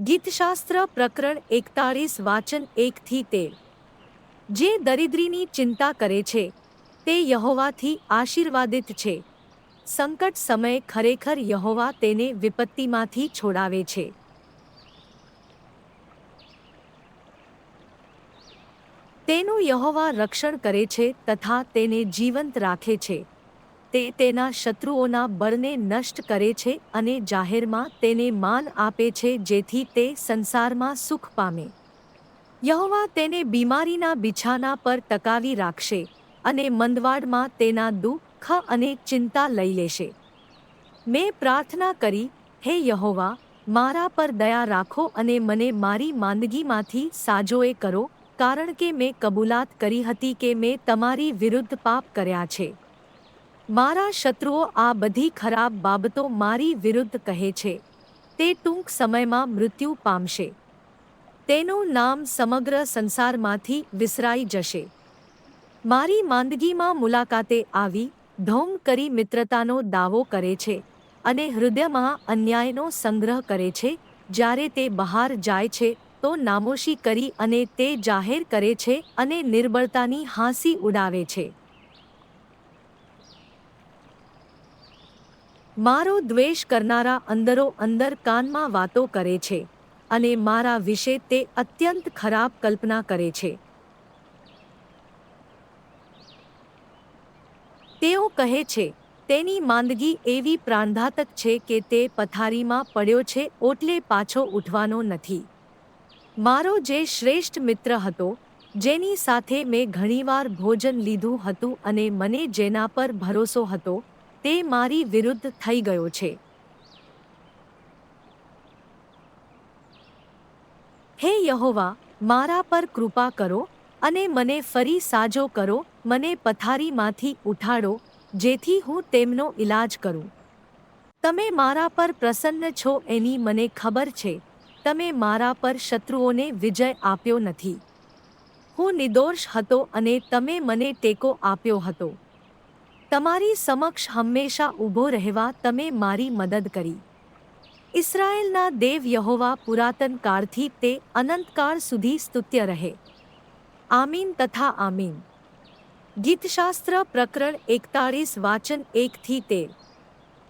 ગીતશાસ્ત્ર પ્રકરણ એકતાળીસ વાચન એકથી તેર. જે દરિદ્રીની ચિંતા કરે છે, તે યહોવાથી આશીર્વાદિત છે. સંકટ સમયે ખરેખર યહોવા તેને વિપત્તિમાંથી છોડાવે છે. તેનું યહોવા રક્ષણ કરે છે તથા તેને જીવંત રાખે છે. તે તેના શત્રુઓના બળને નષ્ટ કરે છે અને જાહેરમાં તેને માન આપે છે જેથી તે સંસારમાં સુખ પામે. યહોવા તેને બીમારીના બિછાના પર ટકાવી રાખશે અને મંદવાડમાં તેના દુઃખ અને ચિંતા લઈ લેશે. મેં પ્રાર્થના કરી, હે યહોવા, મારા પર દયા રાખો અને મને મારી માંદગીમાંથી સાજોએ કરો, કારણ કે મેં કબૂલાત કરી હતી કે મેં તમારી વિરુદ્ધ પાપ કર્યા છે. મારા શત્રુઓ આ બધી ખરાબ બાબતો મારી વિરુદ્ધ કહે છે. તે ટૂંક સમયમાં મૃત્યુ પામશે. તેનું નામ સમગ્ર સંસારમાંથી વિસરાઈ જશે. મારી માંદગીમાં મુલાકાતે આવી, ધોમ કરી મિત્રતાનો દાવો કરે છે અને હૃદયમાં અન્યાયનો સંગ્રહ કરે છે. જ્યારે તે બહાર જાય છે, તો નામોશી કરી અને તે જાહેર કરે છે અને નિર્બળતાની હાંસી ઉડાવે છે. મારો દ્વેષ કરનારા અંદરો અંદર કાનમાં વાતો કરે છે અને મારા વિશે તે અત્યંત ખરાબ કલ્પના કરે છે. તેઓ કહે છે, તેની માંદગી એવી પ્રાણઘાતક છે કે તે પથારીમાં પડ્યો છે ઓટલે પાછો ઉઠવાનો નથી. મારો જે શ્રેષ્ઠ મિત્ર હતો, જેની સાથે મેં ઘણીવાર ભોજન લીધું હતું અને મને જેના પર ભરોસો હતો તે મારી વિરુદ્ધ થઈ ગયો છે. હે યહોવા, મારા પર કૃપા કરો અને મને ફરી સાજો કરો, મને પથારીમાંથી ઉઠાડો, જેથી હું તેમનો ઈલાજ કરું. તમે મારા પર પ્રસન્ન છો એની મને ખબર છે. તમે મારા પર શત્રુઓને વિજય આપ્યો નથી. હું નિર્દોષ હતો અને તમે મને ટેકો આપ્યો હતો. તમારી સમક્ષ હંમેશા ઊભો રહેવા તમે મારી મદદ કરી. ઇસરાયેલના દેવ યહોવા પુરાતન કાળથી તે અનંતકાળ સુધી સ્તુત્ય રહે. આમીન તથા આમીન. ગીતશાસ્ત્ર પ્રકરણ એકતાળીસ વાચન એકથી તેર.